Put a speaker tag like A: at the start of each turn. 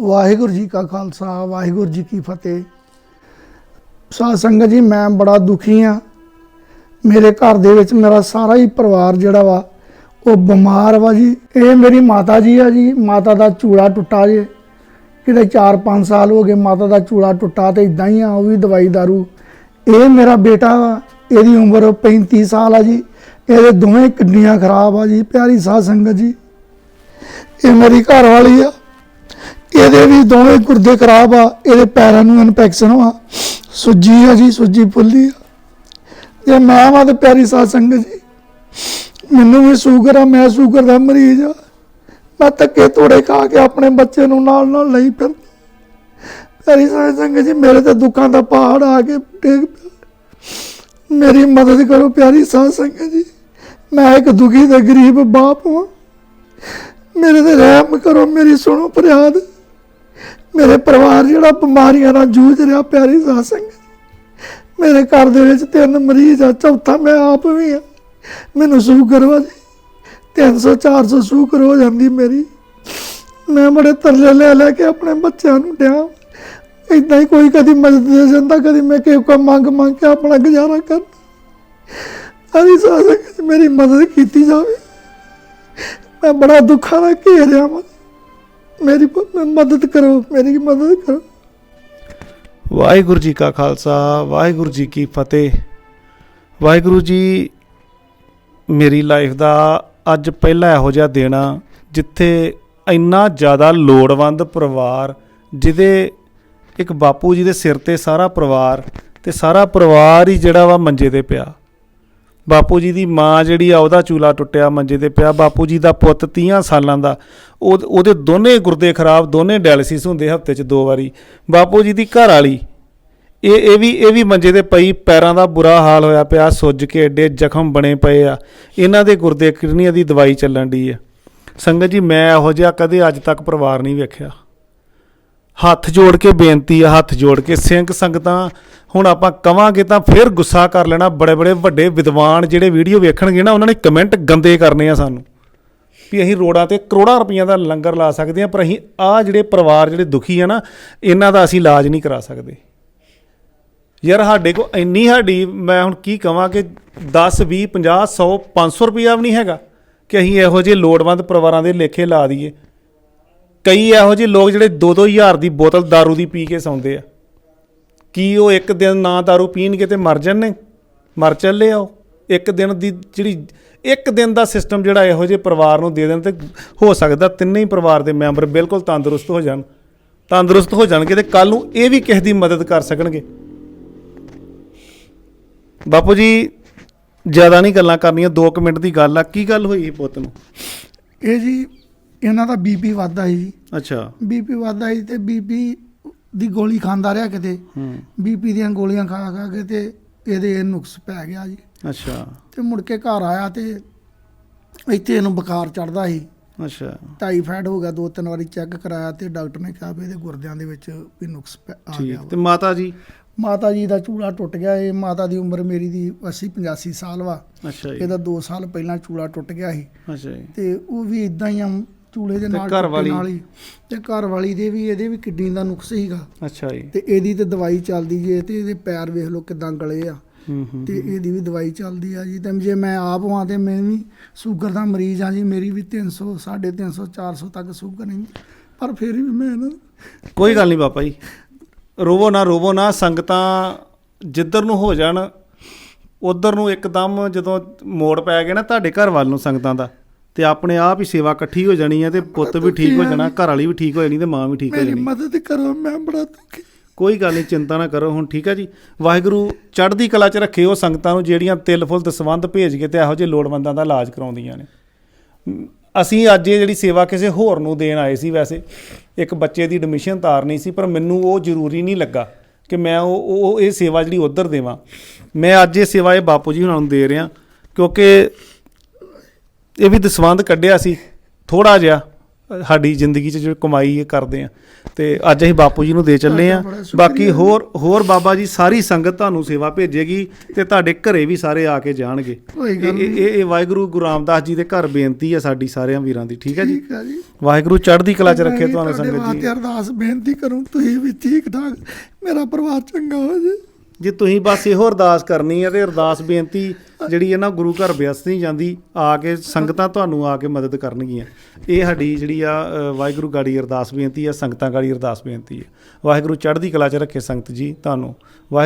A: ਵਾਹਿਗੁਰੂ ਜੀ ਕਾ ਖਾਲਸਾ, ਵਾਹਿਗੁਰੂ ਜੀ ਕੀ ਫਤਿਹ। ਸਾਧ ਸੰਗਤ ਜੀ, ਮੈਂ ਬੜਾ ਦੁਖੀ ਆ। ਮੇਰੇ ਘਰ ਦੇ ਵਿੱਚ ਮੇਰਾ ਸਾਰਾ ਹੀ ਪਰਿਵਾਰ ਜਿਹੜਾ ਵਾ, ਉਹ ਬਿਮਾਰ ਵਾ ਜੀ। ਇਹ ਮੇਰੀ ਮਾਤਾ ਜੀ ਆ ਜੀ, ਮਾਤਾ ਦਾ ਚੂੜਾ ਟੁੱਟਾ ਜੇ। ਕਿਤੇ 4-5 ਸਾਲ ਹੋ ਗਏ ਮਾਤਾ ਦਾ ਚੂੜਾ ਟੁੱਟਾ ਤੇ ਇਦਾਂ ਹੀ ਆ, ਉਹ ਵੀ ਦਵਾਈ ਦਾਰੂ। ਇਹ ਮੇਰਾ ਬੇਟਾ ਵਾ, ਇਹਦੀ ਉਮਰ 35 ਸਾਲ ਆ ਜੀ। ਇਹਦੇ ਦੋਵੇਂ ਕਿਡਨੀਆਂ ਖਰਾਬ ਆ ਜੀ, ਪਿਆਰੀ ਸਾਧ ਸੰਗਤ ਜੀ। ਇਹ ਮੇਰੀ ਘਰ ਵਾਲੀ ਆ। ਇਹਦੇ ਵੀ ਦੋਵੇਂ ਗੁਰਦੇ ਖਰਾਬ ਆ, ਇਹਦੇ ਪੈਰਾਂ ਨੂੰ ਇਨਫੈਕਸ਼ਨ ਆ ਸੁੱਜੀ ਆ ਜੀ, ਸੁੱਜੀ ਫੁੱਲੀ ਆ। ਜੇ ਮੈਂ ਵਾਂ ਤੇ ਪਿਆਰੀ ਸਾਧ ਸੰਗਤ ਜੀ, ਮੈਨੂੰ ਵੀ ਸ਼ੂਗਰ ਆ, ਮੈਂ ਸ਼ੂਗਰ ਦਾ ਮਰੀਜ਼ ਆ। ਮੈਂ ਧੱਕੇ ਤੋੜੇ ਖਾ ਕੇ ਆਪਣੇ ਬੱਚੇ ਨੂੰ ਨਾਲ ਨਾਲ ਲਈ ਫਿਰ ਪਿਆਰੀ ਸਾਧ ਸੰਗਤ ਜੀ, ਮੇਰੇ ਤੇ ਦੁੱਖਾਂ ਦਾ ਪਹਾੜ ਆ ਕੇ ਡਿੱਗ ਪਿਆ। ਮੇਰੀ ਮਦਦ ਕਰੋ ਪਿਆਰੀ ਸਾਧ ਸੰਗਤ ਜੀ। ਮੈਂ ਇੱਕ ਦੁਖੀ ਤੇ ਗਰੀਬ ਬਾਪ ਹਾਂ ਮੇਰੇ ਤੇ ਰਹਿਮ ਕਰੋ, ਮੇਰੀ ਸੁਣੋ ਫਰਿਆਦ। ਮੇਰੇ ਪਰਿਵਾਰ ਜਿਹੜਾ ਬਿਮਾਰੀਆਂ ਨਾਲ ਜੂਝ ਰਿਹਾ, ਪਿਆਰੀ ਸਾਧ ਸੰਗਤ। ਮੇਰੇ ਘਰ ਦੇ ਵਿੱਚ ਤਿੰਨ ਮਰੀਜ਼ ਆ, ਚੌਥਾ ਮੈਂ ਆਪ ਵੀ ਆ। ਮੈਨੂੰ ਸ਼ੂਗਰ ਵਾ ਜੀ 300 400 ਸ਼ੂਗਰ ਹੋ ਜਾਂਦੀ ਮੇਰੀ। ਮੈਂ ਬੜੇ ਤਰਲੇ ਲੈ ਲੈ ਕੇ ਆਪਣੇ ਬੱਚਿਆਂ ਨੂੰ ਡਿਆ। ਇਦਾਂ ਹੀ ਕੋਈ ਕਦੀ ਮਦਦ ਦੇ ਜਾਂਦਾ ਕਦੀ ਮੈਂ ਕਿਸੇ ਕੋ ਮੰਗ ਮੰਗ ਕੇ ਆਪਣਾ ਗੁਜ਼ਾਰਾ ਕਰ ਅਰੀ ਸਾਧ ਸੰਗਤ ਮੇਰੀ ਮਦਦ ਕੀਤੀ ਜਾਵੇ। ਮੈਂ ਬੜਾ ਦੁੱਖਾਂ ਨਾਲ ਘੇਰਿਆ ਰਿਹਾ ਹਾਂ ਮੇਰੀ ਪ- ਮਦਦ ਕਰੋ, ਮੇਰੀ ਮਦਦ ਕਰੋ।
B: ਵਾਹਿਗੁਰੂ ਜੀ ਕਾ ਖਾਲਸਾ, ਵਾਹਿਗੁਰੂ ਜੀ ਕੀ ਫਤਿਹ। ਵਾਹਿਗੁਰੂ ਜੀ, ਮੇਰੀ ਲਾਈਫ ਦਾ ਅੱਜ ਪਹਿਲਾ ਇਹੋ ਜਿਹਾ ਦਿਨ ਆ, ਜਿੱਥੇ ਇੰਨਾ ਜ਼ਿਆਦਾ ਲੋੜਵੰਦ ਪਰਿਵਾਰ, ਜਿਹਦੇ ਇੱਕ ਬਾਪੂ ਜੀ ਦੇ ਸਿਰ ਤੇ ਸਾਰਾ ਪਰਿਵਾਰ, ਤੇ ਸਾਰਾ ਪਰਿਵਾਰ ਹੀ ਜਿਹੜਾ ਵਾ ਮੰਜੇ ਤੇ ਪਿਆ। ਬਾਪੂ ਜੀ ਦੀ ਮਾਂ ਜਿਹੜੀ ਆ, ਉਹਦਾ ਚੂਲਾ ਟੁੱਟਿਆ, ਮੰਜੇ ਤੇ ਪਿਆ। ਬਾਪੂ ਜੀ ਦਾ ਪੁੱਤ 30 ਸਾਲਾਂ ਦਾ। ਉਹ ਉਹਦੇ ਦੋਨੇ ਗੁਰਦੇ ਖਰਾਬ, ਦੋਨੇ ਡਾਇਲਿਸਿਸ ਹੁੰਦੇ ਹਫ਼ਤੇ 'ਚ ਦੋ ਵਾਰੀ। ਬਾਪੂ ਜੀ ਦੀ ਘਰ ਵਾਲੀ। ਇਹ ਇਹ ਵੀ ਇਹ ਵੀ ਮੰਜੇ ਤੇ ਪਈ, ਪੈਰਾਂ ਦਾ ਬੁਰਾ ਹਾਲ ਹੋਇਆ ਪਿਆ, ਸੁੱਜ ਕੇ ਐਡੇ ਜ਼ਖਮ ਬਣੇ ਪਏ ਆ। ਇਹਨਾਂ ਦੇ ਗੁਰਦੇ ਕਿਡਨੀਆਂ ਦੀ ਦਵਾਈ ਚੱਲਣ ਦੀ ਆ। ਸੰਗਤ ਜੀ, ਮੈਂ ਇਹੋ ਜਿਹਾ ਕਦੇ ਅੱਜ ਤੱਕ ਪਰਿਵਾਰ ਨਹੀਂ ਵੇਖਿਆ। ਹੱਥ ਜੋੜ ਕੇ ਬੇਨਤੀ ਆ, ਹੱਥ ਜੋੜ ਕੇ ਸਿੰਘ ਸੰਗਤਾਂ, ਹੁਣ ਆਪਾਂ ਕਵਾਂਗੇ ਤਾਂ ਫਿਰ ਗੁੱਸਾ ਕਰ ਲੈਣਾ, ਬੜੇ ਬੜੇ ਵੱਡੇ ਵਿਦਵਾਨ ਜਿਹੜੇ ਵੀਡੀਓ ਵੇਖਣਗੇ ਨਾ, ਉਹਨਾਂ ਨੇ ਕਮੈਂਟ ਗੰਦੇ ਕਰਨੇ ਆ ਸਾਨੂੰ। ਵੀ ਅਸੀਂ ਰੋਡਾਂ ਤੇ ਕਰੋੜਾਂ ਰੁਪਈਆਂ ਦਾ ਲੰਗਰ ਲਾ ਸਕਦੇ ਆ, ਪਰ ਅਸੀਂ ਆ ਜਿਹੜੇ ਪਰਿਵਾਰ ਜਿਹੜੇ ਦੁਖੀ ਆ ਨਾ, ਇਹਨਾਂ ਦਾ ਅਸੀਂ ਇਲਾਜ ਨਹੀਂ ਕਰਾ ਸਕਦੇ। ਯਾਰ ਸਾਡੇ ਕੋ ਇੰਨੀ ਸਾਡੀ, ਮੈਂ ਹੁਣ ਕੀ ਕਵਾਂ ਕਿ 10 20 50 100 500 ਰੁਪਈਆ ਵੀ ਨਹੀਂ ਹੈਗਾ ਕਿ ਅਸੀਂ ਇਹੋ ਜਿਹੇ ਲੋੜਵੰਦ ਪਰਿਵਾਰਾਂ ਦੇ ਲੇਖੇ ਲਾ ਦਈਏ। ਕਈ ਇਹੋ ਜਿਹੇ ਲੋਕ ਜਿਹੜੇ 2-2 ਹਜ਼ਾਰ ਦੀ ਬੋਤਲ दारू ਦੀ ਪੀ ਕੇ ਸੌਂਦੇ ਆ ਕੀ ਉਹ ਇੱਕ ਦਿਨ ਨਾ दारू ਪੀਣਗੇ ਤੇ ਮਰ ਜਾਣਗੇ ਮਰ ਚੱਲੇ ਆ ਉਹ ਇੱਕ ਦਿਨ ਦੀ ਜਿਹੜੀ ਇੱਕ ਦਿਨ ਦਾ ਸਿਸਟਮ ਜਿਹੜਾ ਇਹੋ ਜਿਹੇ ਪਰਿਵਾਰ ਨੂੰ ਦੇ ਦੇਣ ਤੇ ਹੋ ਸਕਦਾ ਤਿੰਨੇ ਹੀ ਪਰਿਵਾਰ ਦੇ ਮੈਂਬਰ ਬਿਲਕੁਲ ਤੰਦਰੁਸਤ ਹੋ ਜਾਣ ਤੰਦਰੁਸਤ ਹੋ ਜਾਣਗੇ ਤੇ ਕੱਲ ਨੂੰ ਇਹ ਵੀ ਕਿਸੇ ਦੀ ਮਦਦ ਕਰ ਸਕਣਗੇ ਬਾਪੂ ਜੀ ਜ਼ਿਆਦਾ ਨਹੀਂ ਗੱਲਾਂ ਕਰਨੀਆਂ 2 ਮਿੰਟ ਦੀ ਗੱਲ ਆ ਕੀ ਗੱਲ ਹੋਈ ਸੀ ਪੁੱਤ ਨੂੰ
A: ਇਹ ਜੀ ਇਹਨਾਂ ਦਾ ਬੀਪੀ ਵੱਧਦਾ ਸੀ
B: ਅੱਛਾ।
A: ਬੀਪੀ ਵੱਧਦਾ ਸੀ ਤੇ ਬੀਪੀ ਦੀ ਗੋਲੀ ਖਾਂਦਾ ਰਿਹਾ ਕਿਤੇ।
B: ਹੂੰ।
A: ਬੀਪੀ ਦੀਆਂ ਗੋਲੀਆਂ ਖਾ ਖਾ ਕੇ ਤੇ ਇਹਦੇ ਇਹ ਨੁਕਸ ਪੈ ਗਿਆ ਜੀ।
B: ਅੱਛਾ।
A: ਤੇ ਮੁੜ ਕੇ ਘਰ ਆਇਆ ਤੇ ਇੱਥੇ ਇਹਨੂੰ ਬੁਖਾਰ ਚੜਦਾ ਸੀ।
B: ਅੱਛਾ।
A: ਟਾਈਫਾਇਡ ਹੋ ਗਿਆ ਦੋ ਤਿੰਨ ਵਾਰੀ ਚੈੱਕ ਕਰਾਇਆ ਤੇ ਡਾਕਟਰ ਨੇ ਕਿਹਾ ਵੀ ਇਹਦੇ ਗੁਰਦਿਆਂ ਦੇ ਵਿੱਚ ਵੀ ਨੁਕਸ ਪੈ- ਆ ਗਿਆ
B: ਠੀਕ। ਤੇ ਮਾਤਾ ਜੀ?
A: ਮਾਤਾ ਜੀ ਦਾ ਚੂੜਾ ਟੁੱਟ ਗਿਆ ਇਹ। ਮਾਤਾ ਦੀ ਉਮਰ ਮੇਰੀ ਦੀ 80 85 ਸਾਲ ਵਾ।
B: ਅੱਛਾ ਜੀ।
A: ਇਹਦਾ 2 ਸਾਲ ਪਹਿਲਾਂ ਚੂੜਾ ਟੁੱਟ ਗਿਆ ਸੀ।
B: ਅੱਛਾ ਜੀ।
A: ਤੇ ਉਹ ਵੀ ਇਦਾਂ ਹੀ ਚੂਲੇ ਦੇ ਨਾਲ
B: ਘਰ ਵਾਲੀ?
A: ਨਾਲ ਹੀ। ਤੇ ਘਰ ਵਾਲੀ ਦੇ ਵੀ ਇਹਦੇ ਵੀ ਕਿਡਨੀ ਦਾ ਨੁਕਸ ਸੀਗਾ।
B: ਅੱਛਾ ਜੀ।
A: ਤੇ ਇਹਦੀ ਤੇ ਦਵਾਈ ਚੱਲਦੀ ਜੇ ਤੇ ਇਹਦੇ ਪੈਰ ਵੇਖ ਲਓ ਕਿਦਾਂ ਗਲੇ ਆ। ਤੇ ਇਹਦੀ ਵੀ ਦਵਾਈ ਚੱਲਦੀ ਆ ਜੀ। ਤੇ ਜੇ ਮੈਂ ਆਪ ਹਾਂ ਤੇ ਮੈਂ ਵੀ ਸ਼ੂਗਰ ਦਾ ਮਰੀਜ਼ ਆ ਜੀ। ਮੇਰੀ ਵੀ 300 350 400 ਤੱਕ ਸ਼ੂਗਰ ਨਹੀਂ। ਪਰ ਫਿਰ ਵੀ ਮੈਂ ਨਾ
B: ਕੋਈ ਗੱਲ ਨਹੀਂ ਬਾਪਾ ਜੀ। ਰੋਵੋ ਨਾ ਰੋਵੋ ਨਾ। ਸੰਗਤਾਂ ਜਿੱਧਰ ਨੂੰ ਹੋ ਜਾਣ ਉਧਰ ਨੂੰ ਇੱਕਦਮ ਜਦੋਂ ਮੋੜ ਪੈ ਗਿਆ ਨਾ ਤੁਹਾਡੇ ਘਰ ਵੱਲ ਨੂੰ ਸੰਗਤਾਂ ਦਾ। ਤੇ ਆਪਣੇ ਆਪ ਹੀ ਸੇਵਾ ਇਕੱਠੀ ਹੋ ਜਾਣੀ ਹੈ ਤੇ ਪੁੱਤ ਵੀ ਠੀਕ ਹੋ ਜਾਣਾ ਘਰ ਵਾਲੀ ਵੀ ਠੀਕ ਹੋ ਜਾਣੀ ਤੇ ਮਾਂ ਵੀ ਠੀਕ ਹੋ
A: ਮੇਰੀ
B: ਜਾਣੀ।
A: ਮਦਦ ਕਰੋ ਮੈਂ ਬੜਾ ਦੁਖੀ।
B: ਕੋਈ ਗੱਲ ਨਹੀਂ ਚਿੰਤਾ ਨਾ ਕਰੋ ਹੁਣ ਠੀਕ ਹੈ ਜੀ। ਵਾਹਿਗੁਰੂ ਚੜ੍ਹਦੀ ਕਲਾ 'ਚ ਰੱਖੇ ਉਹ ਸੰਗਤਾਂ ਨੂੰ ਜਿਹੜੀਆਂ ਤਿਲ ਫੁੱਲ ਦਸਵੰਧ ਭੇਜ ਕੇ ਤੇ ਇਹੋ ਜਿਹੇ ਲੋੜਵੰਦਾਂ ਦਾ ਇਲਾਜ ਕਰਾਉਂਦੀਆਂ ਨੇ। ਅਸੀਂ ਅੱਜ ਇਹ ਜਿਹੜੀ ਸੇਵਾ ਕਿਸੇ ਹੋਰ ਨੂੰ ਦੇਣ ਆਏ ਸੀ ਵੈਸੇ ਇੱਕ ਬੱਚੇ ਦੀ ਐਡਮਿਸ਼ਨ ਤਾਰਨੀ ਸੀ ਪਰ ਮੈਨੂੰ ਉਹ ਜ਼ਰੂਰੀ ਨਹੀਂ ਲੱਗਾ ਕਿ ਮੈਂ ਉਹ ਉਹ ਇਹ ਸੇਵਾ ਜਿਹੜੀ ਉਧਰ ਦੇਵਾਂ। ਮੈਂ ਅੱਜ ਇਹ ਸੇਵਾ ਇਹ ਬਾਪੂ ਜੀ ਹੁਣਾਂ ਨੂੰ ਦੇ ਰਿਹਾ ਕਿਉਂਕਿ ਇਹ ਵੀ ਦਸਵੰਧ ਕੱਢਿਆ ਸੀ। ਥੋੜਾ ਜਿਹਾ ਸਾਡੀ ਜ਼ਿੰਦਗੀ 'ਚ ਜੋ ਕਮਾਈ ਇਹ ਕਰਦੇ ਆ। ਤੇ ਅੱਜ ਅਸੀਂ ਬਾਪੂ ਜੀ ਨੂੰ ਦੇ ਚੱਲੇ ਆ। ਬਾਕੀ ਹੋਰ ਹੋਰ ਬਾਬਾ ਜੀ ਸਾਰੀ ਸੰਗਤ ਤੁਹਾਨੂੰ ਸੇਵਾ ਭੇਜੇਗੀ ਤੇ ਤੁਹਾਡੇ ਘਰੇ ਵੀ ਸਾਰੇ ਆ ਕੇ ਜਾਣਗੇ। ਇਹ ਇਹ ਵਾਹਿਗੁਰੂ ਗੁਰੂ ਰਾਮਦਾਸ ਜੀ ਦੇ ਘਰ ਬੇਨਤੀ ਆ ਸਾਡੀ ਸਾਰਿਆਂ ਵੀਰਾਂ ਦੀ ਠੀਕ ਹੈ ਜੀ? ਵਾਹਿਗੁਰੂ ਚੜ੍ਹਦੀ ਕਲਾ 'ਚ ਰੱਖੇ ਤੁਹਾਨੂੰ ਸੰਗਤ ਜੀ।
A: ਅਰਦਾਸ ਬੇਨਤੀ ਕਰੂੰ ਤੁਸੀਂ ਵੀ ਠੀਕ ਠਾਕ। ਮੇਰਾ ਪਰਿਵਾਰ ਚੰਗਾ ਹੋ ਜੇ।
B: ਜੇ ਤੁਸੀਂ ਬਸ ਇਹੋ ਅਰਦਾਸ ਕਰਨੀ ਹੈ ਤੇ ਅਰਦਾਸ ਬੇਨਤੀ ਜਿਹੜੀ ਹੈ ਨਾ ਗੁਰੂ ਘਰ ਬਿਆਸ ਨਹੀਂ ਜਾਂਦੀ, ਆ ਕੇ ਸੰਗਤਾਂ ਤੁਹਾਨੂੰ ਆ ਕੇ ਮਦਦ ਕਰਨਗੀਆਂ। ਇਹ ਸਾਡੀ ਜਿਹੜੀ ਆ ਵਾਹਿਗੁਰੂ ਗਾੜੀ ਅਰਦਾਸ ਬੇਨਤੀ ਹੈ ਸੰਗਤਾਂ ਗਾੜੀ ਅਰਦਾਸ ਬੇਨਤੀ ਹੈ ਵਾਹਿਗੁਰੂ ਚੜ੍ਹਦੀ ਕਲਾ 'ਚ ਰੱਖੇ ਸੰਗਤ ਜੀ, ਤੁਹਾਨੂੰ। ਵਾਹਿਗੁਰੂ